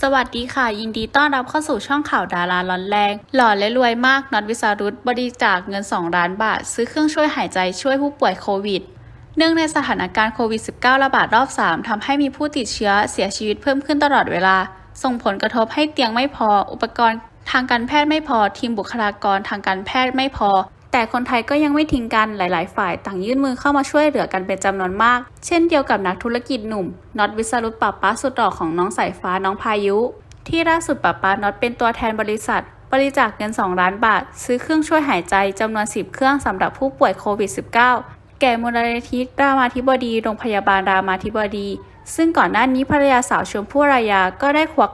สวัสดีค่ะ ยินดีต้อนรับเข้าสู่ช่องข่าวดาราร้อนแรง หล่อและรวยมากน็อตวิสารุตบริจาคเงิน 2 ล้านบาท ซื้อเครื่องช่วยหายใจช่วยผู้ป่วยโควิด เนื่องในสถานการณ์โควิด -19 ระบาดรอบ 3ทำให้มีผู้ติดเชื้อเสียชีวิตเพิ่มขึ้นตลอดเวลา ส่งผลกระทบให้เตียงไม่พอ อุปกรณ์ทางการแพทย์ไม่พอ ทีมบุคลากรทางการแพทย์ไม่พอ แต่คนไทยก็ยังไม่ทิ้งกันหลาย ๆ ฝ่ายต่างยื่นมือเข้ามาช่วยเหลือกันเป็นจำนวนมาก เช่นเดียวกับนักธุรกิจหนุ่มน็อตวิสรุตปับป้าสุดหล่อของน้องสายฟ้าน้องพายุ ที่ล่าสุดป้าป้าน็อตเป็นตัวแทนบริษัท บริจาคเงิน 2 ล้านบาท ซื้อเครื่องช่วยหายใจจำนวน 10 เครื่องสำหรับผู้ป่วยโควิด -19 แก่มูลนิธิรามาธิบดีโรงพยาบาลรามาธิบดี ซึ่งก่อนหน้านี้ภรรยาสาวชมพู่รายาก็ได้ควัก